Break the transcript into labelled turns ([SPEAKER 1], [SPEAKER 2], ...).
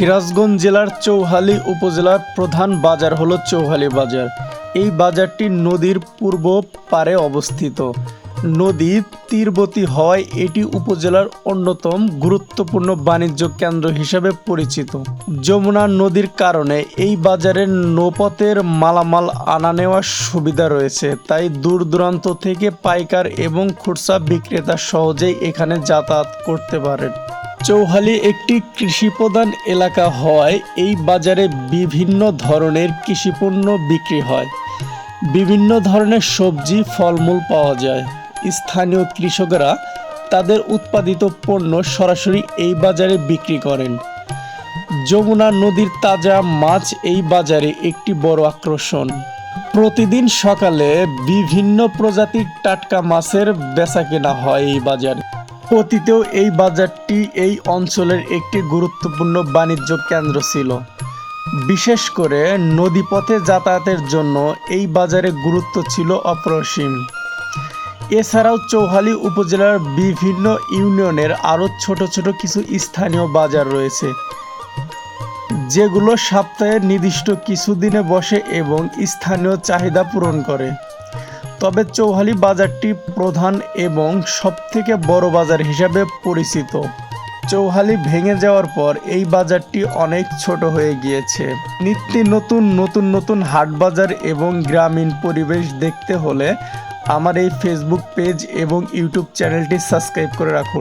[SPEAKER 1] সিরাজগঞ্জ জেলার চৌহালি উপজেলার প্রধান বাজার হলো চৌহালি বাজার। এই বাজারটি নদীর পূর্ব পারে অবস্থিত। নদী তীরবর্তী হওয়ায় এটি উপজেলার অন্যতম গুরুত্বপূর্ণ বাণিজ্য কেন্দ্র হিসেবে পরিচিত। যমুনা নদীর কারণে এই বাজারের নৌপথের মালামাল আনা নেওয়ার সুবিধা রয়েছে, তাই দূর দূরান্ত থেকে পাইকার এবং খুচরা বিক্রেতা সহজেই এখানে যাতায়াত করতে পারেন। চৌহালি একটি কৃষিপ্রধান এলাকা হওয়ায় এই বাজারে বিভিন্ন ধরনের কৃষিপণ্য বিক্রি হয়। বিভিন্ন ধরনের সবজি, ফলমূল পাওয়া যায়। স্থানীয় কৃষকরা তাদের উৎপাদিত পণ্য সরাসরি এই বাজারে বিক্রি করেন। যমুনা নদীর তাজা মাছ এই বাজারে একটি বড় আকর্ষণ। প্রতিদিন সকালে বিভিন্ন প্রজাতির টাটকা মাছের বেচা কেনা হয় এই বাজারে। অতীতেও এই বাজারটি এই অঞ্চলের একটি গুরুত্বপূর্ণ বাণিজ্য কেন্দ্র ছিল। বিশেষ করে নদীপথে যাতায়াতের জন্য এই বাজারে গুরুত্ব ছিল অপরিসীম। এছাড়াও চৌহালি উপজেলার বিভিন্ন ইউনিয়নের আরও ছোট ছোট কিছু স্থানীয় বাজার রয়েছে, যেগুলো সপ্তাহে নির্দিষ্ট কিছু দিনে বসে এবং স্থানীয় চাহিদা পূরণ করে। তবে চৌহালি বাজারটি প্রধান এবং সবথেকে বড় বাজার হিসাবে পরিচিত। চৌহালি ভেঙে যাওয়ার পর এই বাজারটি অনেক ছোট হয়ে গিয়েছে। নিত্য নতুন নতুন নতুন হাট বাজার এবং গ্রামীণ পরিবেশ দেখতে হলে আমার এই ফেসবুক পেজ এবং ইউটিউব চ্যানেলটি সাবস্ক্রাইব করে রাখুন।